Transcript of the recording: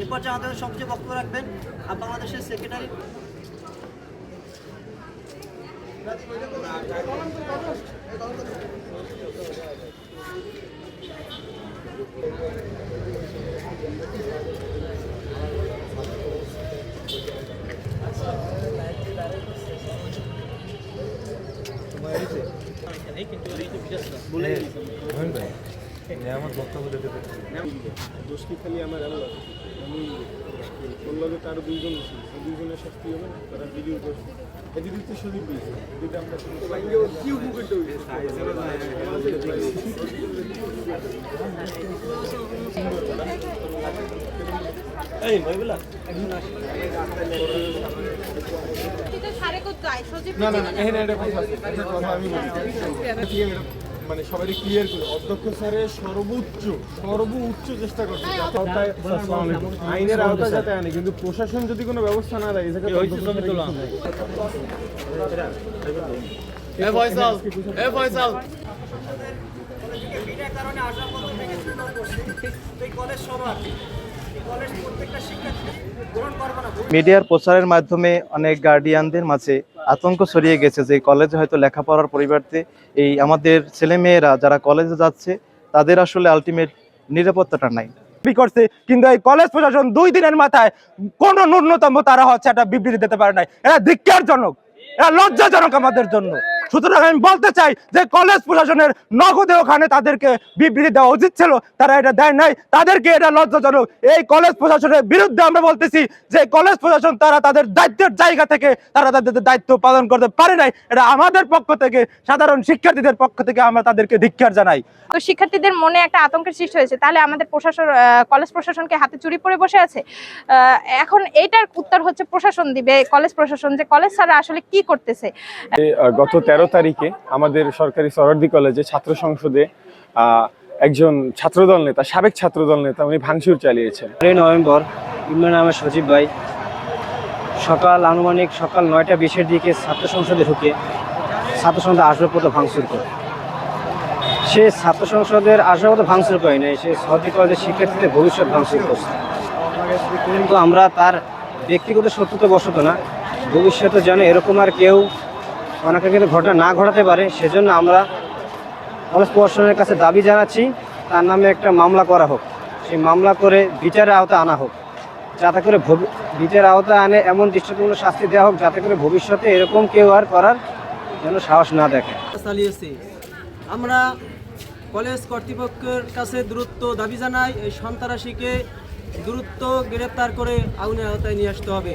এ পর্যায়ে আমাদের সবচেয়ে বক্তব্য রাখবেন বাংলাদেশের সেক্রেটারি আমার বক্তব্য খালি আমার আল্লাহ আমি দুইজন ছিল দুইজনের শাস্তি হবে তারা ভিডিও করছে এদিকে শরীর উপকৃত এই ভাইগুলা না না না এখানে একটা কথা আছে। একটা কথা আমি বলি। মানে সবাই ক্লিয়ার করে। অধ্যক্ষ স্যারের সর্বোচ্চ সর্বোচ্চ চেষ্টা করছে। আইনের আওতায় যাতে আনে। কিন্তু প্রশাসন যদি কোনো ব্যবস্থা না দেয় কারণে আসার মতো সবার মিডিয়ার প্রচারের মাধ্যমে অনেক গার্ডিয়ানদের মাঝে আতঙ্ক ছড়িয়ে গেছে যে কলেজে হয়তো লেখাপড়ার পরিবর্তে এই আমাদের ছেলেমেয়েরা যারা কলেজে যাচ্ছে, তাদের আসলে আলটিমেট নিরাপত্তাটা নাই। করছে, কিন্তু এই কলেজ প্রশাসন দুই দিনের মাথায় কোন ন্যূনতম তারা হচ্ছে একটা বিবৃতি দিতে পারে নাই। এরা ধিক্কারজনক, এরা লজ্জাজনক আমাদের জন্য। সুতরাং আমি বলতে চাই যে কলেজ প্রশাসনের নগদে ওখানে তাদেরকে বিবৃতি দেওয়া উচিত ছিল তারা এটা দেয় নাই। তাদেরকে এটা লজ্জাজনক। এই কলেজ প্রশাসনের বিরুদ্ধে আমরা বলতেছি যে কলেজ প্রশাসন তারা তাদের দায়িত্বের জায়গা থেকে তারা তাদের দায়িত্ব পালন করতে পারে নাই। এটা আমাদের পক্ষ থেকে সাধারণ শিক্ষার্থীদের পক্ষ থেকে আমরা তাদেরকে ধিক্কার জানাই। তো শিক্ষার্থীদের মনে একটা আতঙ্কের সৃষ্টি হয়েছে। তাহলে আমাদের প্রশাসন আহ, কলেজ প্রশাসনকে হাতে চুরি পড়ে বসে আছে? আহ, এখন এইটার উত্তর হচ্ছে প্রশাসন দিবে কলেজ প্রশাসন যে কলেজ স্যাররা আসলে কি করতেছে? গত তেরো তারিখে আমাদের সরকারি সরদি কলেজে ছাত্র সংসদে একজন ছাত্রদল নেতা, সাবেক ছাত্রদল নেতা উনি ভাঙচুর চালিয়েছেন। তেরোই নভেম্বর ইমরান আহমেদ সজীব ভাই সকাল আনুমানিক সকাল নয়টা বিশের দিকে ছাত্র সংসদে ঢুকে ছাত্র সংসদের আসবাবপত্র ভাঙচুর করে। সে ছাত্র সংসদের আসবাবপত্র ভাঙচুর করে নাই, সে সরকারি কলেজের শিক্ষার্থীদের ভবিষ্যৎ ভাঙচুর করছে। কিন্তু আমরা তার ব্যক্তিগত শত্রুতা বশত না, ভবিষ্যতে যেন এরকম আর কেউ অনেকে কিন্তু ঘটনা না ঘটাতে পারে, সেজন্য আমরা কলেজ প্রশাসনের কাছে দাবি জানাচ্ছি, তার নামে একটা মামলা করা হোক। সেই মামলা করে বিচারের আওতায় আনা হোক। যাতে করে বিচারের আওতায় আনে এমন দৃষ্টিপূর্ণ শাস্তি দেওয়া হোক, যাতে করে ভবিষ্যতে এরকম কেউ আর করার যেন সাহস না দেখে। চালিয়েছে। আমরা কলেজ কর্তৃপক্ষের কাছে দূরত্ব দাবি জানাই, এই সন্ত্রাসীকে দূরত্ব গ্রেপ্তার করে আগুনের আওতায় নিয়ে আসতে হবে।